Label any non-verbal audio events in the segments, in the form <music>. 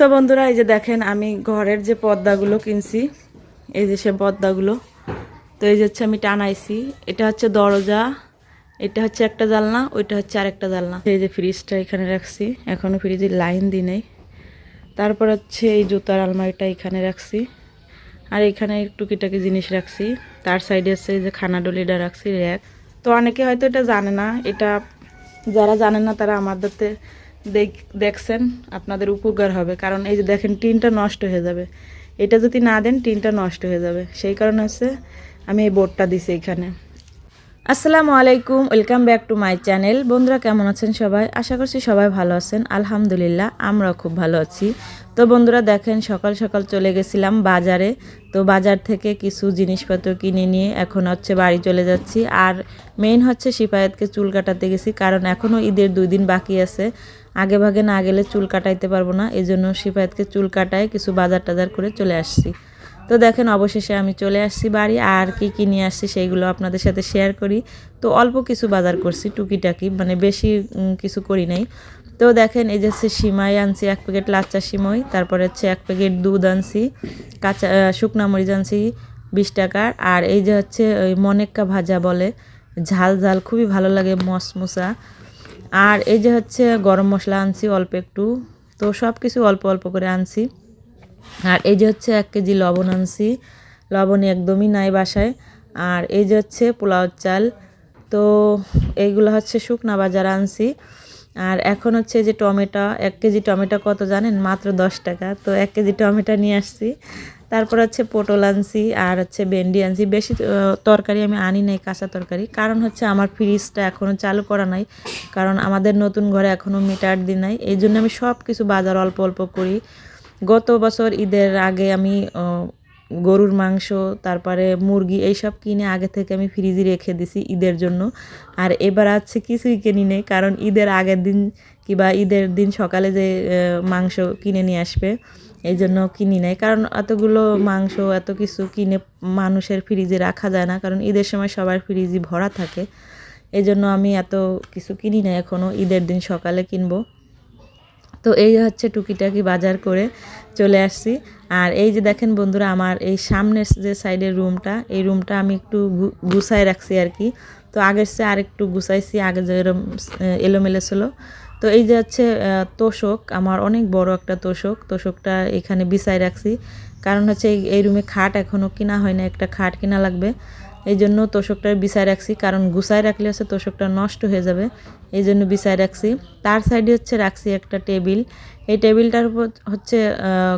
তো বন্ধুরা, এই যে দেখেন আমি ঘরের যে পর্দাগুলো কিনছি, এই যে সে পর্দাগুলো, তো এই যে হচ্ছে আমি টানাইছি। এটা হচ্ছে দরজা, এটা হচ্ছে একটা জালনা ওইটা হচ্ছে আরেকটা জালনা এই যে ফ্রিজটা এখানে রাখছি এখনও ফ্রিজে লাইন দিই নেই। তারপর হচ্ছে এই জুতার আলমারিটা এখানে রাখছি, আর এখানে টুকিটাকি জিনিস রাখছি। তার সাইডে হচ্ছে এই যে খানা ডলিটা রাখছি, র্যাক। তো অনেকে হয়তো এটা জানে না, এটা যারা জানে না তারা আমাদেরতে দেখ- দেখছেন, আপনাদের উপকার হবে। কারণ এই যে দেখেন, টিনটা নষ্ট হয়ে যাবে। এটা যদি না দেন, টিনটা নষ্ট হয়ে যাবে। সেই কারণে হচ্ছে আমি এই বোর্ডটা দিছি এখানে। আসসালামু আলাইকুম, welcome back to my channel. বন্ধুরা, কেমন আছেন সবাই? আশা করছি সবাই ভালো আছেন। আলহামদুলিল্লাহ, আমরাও খুব ভালো আছি। তো বন্ধুরা, দেখেন, সকাল সকাল চলে গেছিলাম বাজারে। তো বাজার থেকে কিছু জিনিসপত্র কিনে নিয়ে এখন হচ্ছে বাড়ি চলে যাচ্ছি। আর মেইন হচ্ছে সিপায়াতকে চুল কাটাতে গেছি। কারণ এখনও ঈদের দুই দিন বাকি আছে। আগে ভাগে না গেলে চুল কাটাইতে পারব না এই জন্য সিপায়াতকে চুল কাটায় কিছু বাজার টাজার করে চলে আসছি। তো দেখেন, অবশেষে আমি চলে আসছি বাড়ি, আর কি কি নিয়ে আসছি সেইগুলো আপনাদের সাথে শেয়ার করি। তো অল্প কিছু বাজার করছি, টুকিটাকি মানে বেশি কিছু করি নাই। তো দেখেন, এই যে হচ্ছে সিমাই আনছি, এক প্যাকেট লাচ্চা সিমই, তারপরে হচ্ছে এক প্যাকেট দুধ আনছি, কাঁচা শুকনা মরিচ আনছি বিশ টাকার, আর এই যে হচ্ছে ওই মনেক্কা ভাজা বলে, ঝাল ঝাল, খুবই ভালো লাগে মসমুসা। আর এই যে হচ্ছে গরম মশলা আনছি অল্প একটু। তো সব কিছু অল্প অল্প করে আনছি। আর এই যে হচ্ছে এক কেজি লবণ আনছি। লবণ একদমই নাই বাসায়। আর এই যে হচ্ছে পোলাও চাল। তো এইগুলো হচ্ছে শুকনা বাজার আনছি। আর এখন হচ্ছে যে টমেটো, এক কেজি টমেটো কত জানেন? মাত্র দশ টাকা। তো এক কেজি টমেটো নিয়ে আসছি। তারপর হচ্ছে পটল আনছি আর হচ্ছে ভেন্ডি আনছি। বেশি তরকারি আমি আনি নাই, কাঁচা তরকারি। কারণ হচ্ছে আমার ফ্রিজটা এখনও চালু করা নাই, কারণ আমাদের নতুন ঘরে এখনও মিটার দিন নাই। এই জন্য আমি সব কিছু বাজার অল্প অল্প করি। গত বছর ঈদের আগে আমি গরুর মাংস, তারপরে মুরগি এইসব কিনে আগে থেকে আমি ফ্রিজে রেখে দিছি ঈদের জন্য। আর এবার আছে কিছুই কিনি নেই, কারণ ঈদের আগের দিন কিংবা ঈদের দিন সকালে যে মাংস কিনে নিয়ে আসবে এই জন্য কিনি নাই। কারণ এতগুলো মাংস, এত কিছু কিনে মানুষের ফ্রিজে রাখা যায় না। কারণ ঈদের সময় সবার ফ্রিজই ভরা থাকে। এই জন্য আমি এত কিছু কিনি না এখনও ঈদের দিন সকালে কিনবো। তো এই হচ্ছে টুকিটাকি বাজার করে চলে আসছি। আর এই যে দেখেন বন্ধুরা, আমার এই সামনের যে সাইডের রুমটা এই রুমটা আমি একটু গুছায় রাখছি আর কি। তো আগের সে আর একটু গুছাইছি। আগে যে এরম এলোমেলো ছিল। তো এই যে হচ্ছে তোষক, আমার অনেক বড় একটা তোষক। তোষকটা এখানে বিছায় রাখছি। কারণ হচ্ছে এই- রুমে খাট এখনও কিনা হয় না একটা খাট কিনা লাগবে। এই জন্য তোষকটা বিছায় রাখছি। কারণ গুছায় রাখলে হচ্ছে তোষকটা নষ্ট হয়ে যাবে। এই জন্য বিছায় রাখছি। তার সাইডে হচ্ছে রাখছি একটা টেবিল। এই টেবিলটার উপর হচ্ছে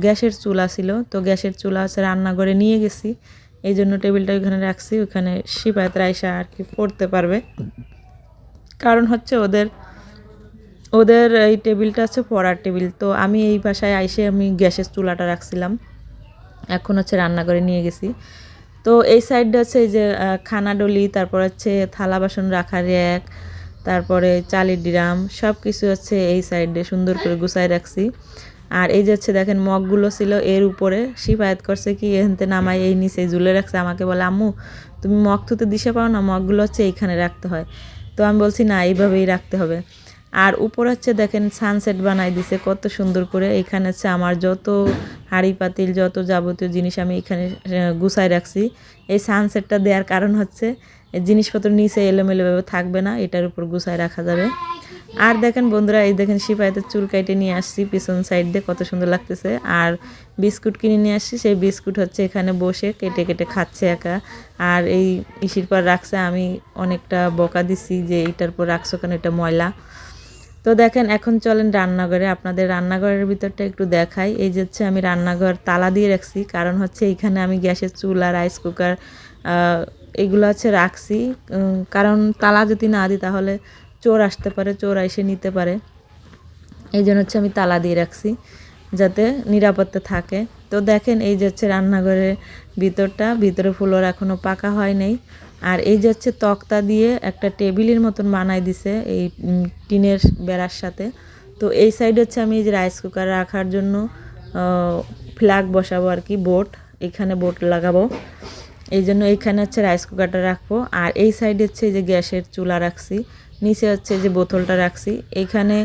গ্যাসের চুলা ছিল। তো গ্যাসের চুলা হচ্ছে রান্নাঘরে নিয়ে গেছি। এই জন্য টেবিলটা ওইখানে রাখছি। ওখানে শিপায়ত রাইসা আর কি পড়তে পারবে। কারণ হচ্ছে ওদের ওদের এই টেবিলটা হচ্ছে পড়ার টেবিল। তো আমি এই বাসায় আইসে আমি গ্যাসের চুলাটা রাখছিলাম। এখন হচ্ছে রান্নাঘরে নিয়ে গেছি। তো এই সাইডটা হচ্ছে যে খানাডলি তারপর হচ্ছে থালা বাসন রাখার র্যাক, তারপরে চালের ড্রাম সব কিছু হচ্ছে এই সাইডে সুন্দর করে গুছাই রাখছি। আর এই যে হচ্ছে দেখেন মগগুলো ছিল, এর উপরে শিফায়ত করছে কি এখানতে নামাই এই নিচে ঝুলে রাখছে। আমাকে বলে, আম্মু, তুমি মগ থুতে দিশে পাও না? মগগুলো হচ্ছে এইখানে রাখতে হয়। তো আমি বলছি, না, এইভাবেই রাখতে হবে। আর উপর হচ্ছে দেখেন সানসেট বানাই দিছে, কত সুন্দর করে। এখানে হচ্ছে আমার যত হাঁড়ি পাতিল, যত যাবতীয় জিনিস আমি এখানে গুছাই রাখছি। এই সানসেটটা দেওয়ার কারণ হচ্ছে জিনিসপত্র নিচে এলোমেলোভাবে থাকবে না, এটার উপর গুছাই রাখা যাবে। আর দেখেন বন্ধুরা, এই দেখেন সিপাহিতে চুল কাইটে নিয়ে আসছি পিছন সাইড দিয়ে, কত সুন্দর লাগতেছে। আর বিস্কুট কিনে নিয়ে আসছি, সেই বিস্কুট হচ্ছে এখানে বসে কেটে কেটে খাচ্ছে একা। আর এই ইসির পর রাখছে, আমি অনেকটা বকা দিছি যে এইটার পর রাখছো কেন, এটা ময়লা। তো দেখেন, এখন চলেন রান্নাঘরে। আপনাদের রান্নাঘরের ভিতরটা একটু দেখাই। এই যে হচ্ছে আমি রান্নাঘর তালা দিয়ে রাখছি। কারণ হচ্ছে এখানে আমি গ্যাসের চুলা রাইস কুকার এগুলো হচ্ছে রাখছি। কারণ তালা যদি না দিই তাহলে চোর আসতে পারে, চোর এসে নিতে পারে। এই জন্য হচ্ছে আমি তালা দিয়ে রাখছি, যাতে নিরাপত্তা থাকে। তো দেখেন, এই যে হচ্ছে রান্নাঘরের ভিতরটা। ভিতরে ফ্লোর এখনও পাকা হয় নাই। আর এই যে হচ্ছে তক্তা দিয়ে একটা টেবিলের মতন বানাই দিছে এই টিনের বেড়ার সাথে। তো এই সাইড হচ্ছে আমি এই যে রাইস কুকার রাখার জন্য ফ্ল্যাগ বসাবো আর কি বোট এখানে বোট লাগাবো। এই জন্য এইখানে হচ্ছে রাইস কুকারটা রাখব। আর এই সাইডে হচ্ছে এই যে গ্যাসের চুলা রাখছি, নিচে হচ্ছে যে বোতলটা রাখছি। এইখানে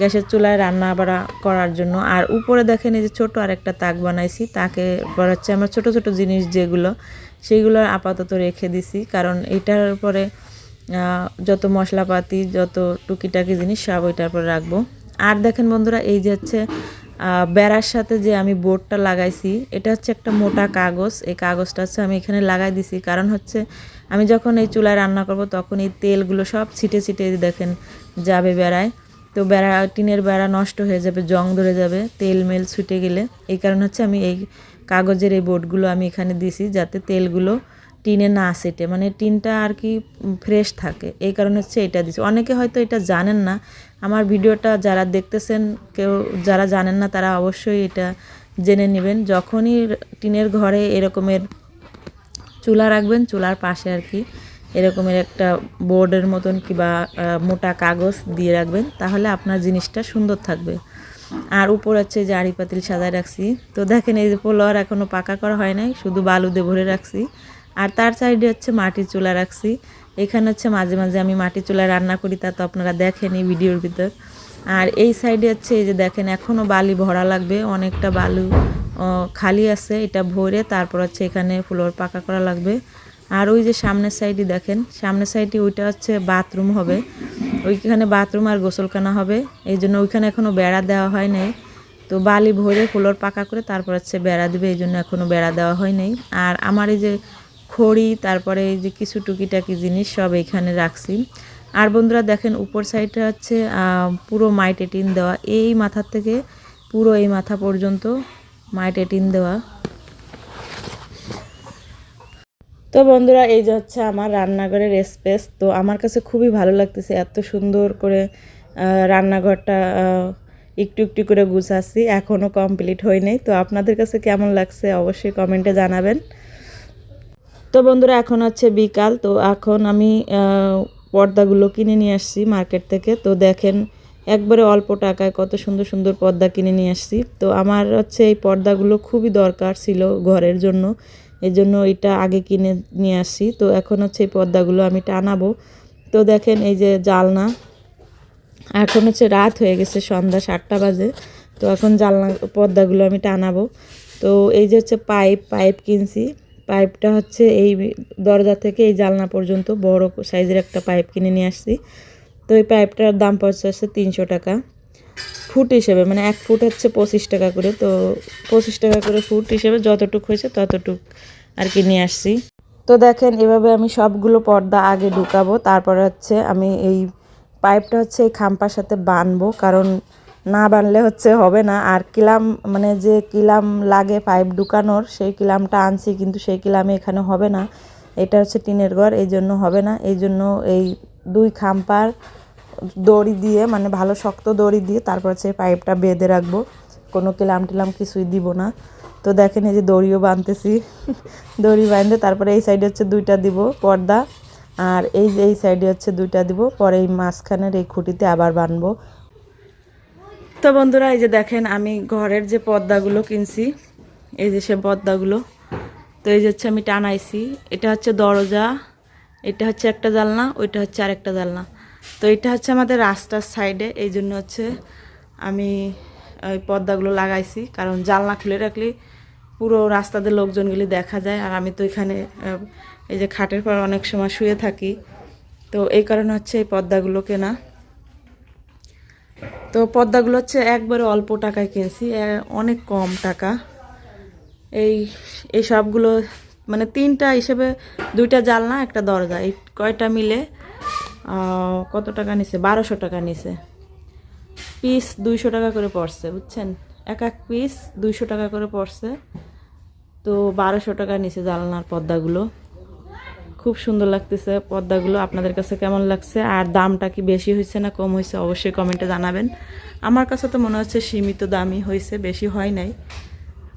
গ্যাসের চুলায় রান্না বাড়া করার জন্য। আর উপরে দেখেন এই যে ছোটো আর একটা তাক বানাইছি, তাকে হচ্ছে আমার ছোট ছোট জিনিস যেগুলো সেইগুলো আপাতত রেখে দিছি। কারণ এটার পরে যত মশলাপাতি, যত টুকিটাকি জিনিস, সব ওইটার পরে রাখব। আর দেখেন বন্ধুরা, এই যে হচ্ছে বেড়ার সাথে যে আমি বোর্ডটা লাগাইছি, এটা হচ্ছে একটা মোটা কাগজ। এই কাগজটা হচ্ছে আমি এখানে লাগাই দিছি। কারণ হচ্ছে, আমি যখন এই চুলায় রান্না করব, তখন এই তেলগুলো সব ছিটে ছিটে দেখেন যাবে বেড়ায়। তো বেড়া, টিনের বেড়া নষ্ট হয়ে যাবে, জং ধরে যাবে তেল মেল ছুটে গেলে। এই কারণে হচ্ছে আমি এই কাগজের এই বোর্ডগুলো আমি এখানে দিছি যাতে তেলগুলো টিনে না সেটে। মানে টিনটা আর কি ফ্রেশ থাকে। এই কারণে হচ্ছে এটা দিছি। অনেকে হয়তো এটা জানেন না। আমার ভিডিওটা যারা দেখতেছেন, কেউ যারা জানেন না, তারা অবশ্যই এটা জেনে নেবেন। যখনই টিনের ঘরে এরকমের চুলা রাখবেন, চুলার পাশে আর কি এরকমের একটা বোর্ডের মতন কিবা মোটা কাগজ দিয়ে রাখবেন, তাহলে আপনার জিনিসটা সুন্দর থাকবে। আর উপর হচ্ছে যে আড়ি পাতিল সাজায় রাখছি। তো দেখেন এই যে পোলোয়ার এখনও পাকা করা হয় নাই, শুধু বালু দিয়ে ভরে রাখছি। আর তার সাইডে হচ্ছে মাটির চুলা রাখছি। এখানে হচ্ছে মাঝে মাঝে আমি মাটির চুলায় রান্না করি, তা তো আপনারা দেখেন এই ভিডিওর ভিতর। আর এই সাইডে হচ্ছে এই যে দেখেন এখনও বালি ভরা লাগবে, অনেকটা বালু খালি আছে, এটা ভরে তারপর হচ্ছে এখানে ফ্লোর পাকা করা লাগবে। আর ওই যে সামনের সাইডে দেখেন, সামনের সাইডে ওইটা হচ্ছে বাথরুম হবে। ওইখানে বাথরুম আর গোসলখানা হবে। এই জন্য ওইখানে এখনও বেড়া দেওয়া হয় নাই। তো বালি ভরে ফ্লোর পাকা করে তারপর হচ্ছে বেড়া দিবে, এই জন্য এখনও বেড়া দেওয়া হয় নাই। আর আমার এই যে খড়ি, তারপরে এই যে কিছু টুকিটাকি জিনিস সব এখানে রাখছি। আর বন্ধুরা দেখেন, উপর সাইডটা হচ্ছে পুরো মাইটে টিন দেওয়া। এই মাথার থেকে পুরো এই মাথা পর্যন্ত মাইটে টিন দেওয়া। তো বন্ধুরা, এই যে হচ্ছে আমার রান্নাঘরের স্পেস তো আমার কাছে খুবই ভালো লাগতেছে এত সুন্দর করে রান্নাঘরটা একটু একটু করে গুছাচ্ছি এখনও কমপ্লিট হয়নি তো আপনাদের কাছে কেমন লাগছে অবশ্যই কমেন্টে জানাবেন। তো বন্ধুরা, এখন হচ্ছে বিকাল, তো এখন আমি পর্দাগুলো কিনে নিয়ে আসছি মার্কেট থেকে। তো দেখেন, একবারে অল্প টাকায় কত সুন্দর সুন্দর পর্দা কিনে নিয়ে আসছি। তো আমার হচ্ছে এই পর্দাগুলো খুবই দরকার ছিল ঘরের জন্য। এই জন্য এটা আগে কিনে নিয়ে আসছি। তো এখন হচ্ছে এই পর্দাগুলো আমি টানাবো। তো দেখেন এই যে জালনা। এখন হচ্ছে রাত হয়ে গেছে, সন্ধ্যা সাতটা বাজে। তো এখন জানলা পর্দাগুলো আমি টানাবো। তো এই যে হচ্ছে পাইপ পাইপ কিনছি। পাইপটা হচ্ছে এই দরজা থেকে এই জালনা পর্যন্ত বড় সাইজের একটা পাইপ কিনে নিয়ে আসছি। তো এই পাইপটার দাম পড়ছে হচ্ছে তিনশো টাকা। ফুট হিসেবে মানে এক ফুট হচ্ছে পঁচিশ টাকা করে, তো পঁচিশ টাকা করে ফুট হিসেবে যতটুক হয়েছে ততটুক আর কি নিয়ে আসছি। তো দেখেন, এভাবে আমি সবগুলো পর্দা আগে ঢুকাবো, তারপরে হচ্ছে আমি এই পাইপটা হচ্ছে এই খাম্পার সাথে বানবো, কারণ না বানলে হচ্ছে হবে না। আর কিলাম মানে যে কিলাম লাগে পাইপ ঢুকানোর, সেই কিলামটা আনছি, কিন্তু সেই কিলামে এখানে হবে না। এটা হচ্ছে টিনের ঘর, এই জন্য হবে না। এই জন্য এই দুই খাম্পার দড়ি দিয়ে মানে ভালো শক্ত দড়ি দিয়ে তারপর হচ্ছে পাইপটা বেঁধে রাখব। কোনো কিলাম টিলাম কিছুই দিব না। তো দেখেন এই যে দড়িও বাঁধতেছি। <laughs> দড়ি বাঁধতে তারপরে এই সাইডে হচ্ছে দুইটা দিব পর্দা। আর এই যে এই সাইডে হচ্ছে দুইটা দিব, পরে এই মাঝখানের এই খুঁটিতে আবার বানবো তো বন্ধুরা, এই যে দেখেন আমি ঘরের যে পর্দাগুলো কিনছি, এই যে সে পর্দাগুলো, তো এই যে হচ্ছে আমি টানাইছি। এটা হচ্ছে দরজা, এটা হচ্ছে একটা জালনা, ওইটা হচ্ছে আরেকটা জালনা। তো এটা হচ্ছে আমাদের রাস্তার সাইডে এই জন্য হচ্ছে আমি ওই পর্দাগুলো লাগাইছি। কারণ জালনা খুলে রাখলে পুরো রাস্তাতে লোকজনগুলি দেখা যায়। আর আমি তো এখানে এই যে খাটের পর অনেক সময় শুয়ে থাকি। তো এই কারণে হচ্ছে এই পর্দাগুলো কেনা। তো পর্দাগুলো হচ্ছে একবারে অল্প টাকায় কিনছি অনেক কম টাকা। এই এই সবগুলো মানে তিনটা হিসেবে দুইটা জালনা একটা দরজা, এই কয়টা মিলে কত টাকা নিছে? বারোশো টাকা নিছে। পিস দুইশো টাকা করে পড়ছে, বুঝছেন? এক এক পিস দুইশো টাকা করে পড়ছে। তো বারোশো টাকা নিচে জানলার পর্দাগুলো খুব সুন্দর লাগতেছে পর্দাগুলো আপনাদের কাছে কেমন লাগছে? আর দামটা কি বেশি হয়েছে না কম হয়েছে অবশ্যই কমেন্টে জানাবেন। আমার কাছে তো মনে হচ্ছে সীমিত দামই হয়েছে, বেশি হয় নাই।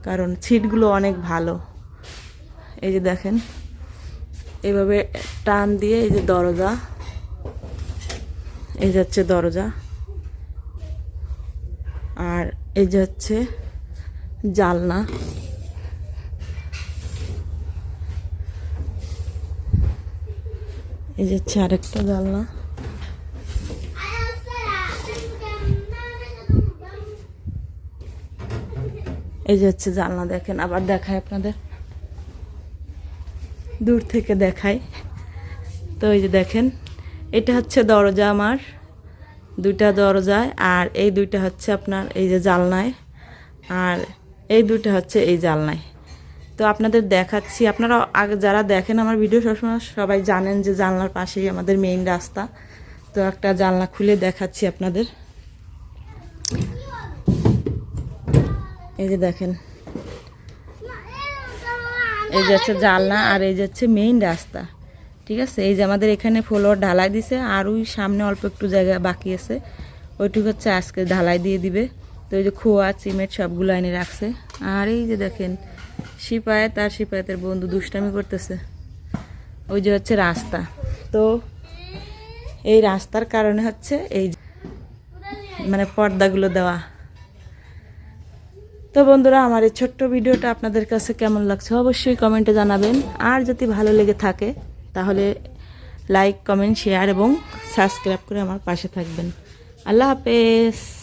কারণ ছিটগুলো অনেক ভালো। এই যে দেখেন, এভাবে টান দিয়ে এই যে দরজা। এই যাচ্ছে দরজা। আর এই যাচ্ছে জালনা। এই যাচ্ছে আরেকটা জালনা। এই যে হচ্ছে জানলা দেখেন, আবার দেখায় আপনাদের। দূর থেকে দেখায় তো এই যে দেখেন এটা হচ্ছে দরজা আমার, দুইটা দরজায় আর এই দুইটা হচ্ছে আপনার এই যে জালনায়, আর এই দুইটা হচ্ছে এই জালনায়। তো আপনাদের দেখাচ্ছি, আপনারা আগে যারা দেখেন আমার ভিডিও, সবসময় সবাই জানেন যে জানলার পাশেই আমাদের মেইন রাস্তা। তো একটা জানলা খুলে দেখাচ্ছি আপনাদের। এই যে দেখেন, এই যে হচ্ছে জালনা আর এই যে হচ্ছে মেইন রাস্তা। ঠিক আছে? এই যে আমাদের এখানে ফ্লোর ঢালাই দিছে, আর ওই সামনে অল্প একটু জায়গা বাকি আছে। ওইটুকু হচ্ছে আজকে ঢালাই দিয়ে দিবে। তো এই যে খোয়া, সিমেন্ট সবগুলো এনে রাখছে। আর এই যে দেখেন, সিপায়াত আর সিপায়াতের বন্ধু দুষ্টামি করতেছে। ওই যে হচ্ছে রাস্তা। তো এই রাস্তার কারণে হচ্ছে এই মানে পর্দাগুলো দেওয়া। তো বন্ধুরা, আমার এই ছোট্ট ভিডিওটা আপনাদের কাছে কেমন লাগছে অবশ্যই কমেন্টে জানাবেন। আর যদি ভালো লেগে থাকে তাহলে লাইক কমেন্ট শেয়ার এবং সাবস্ক্রাইব করে আমার পাশে থাকবেন। আল্লাহ হাফেজ।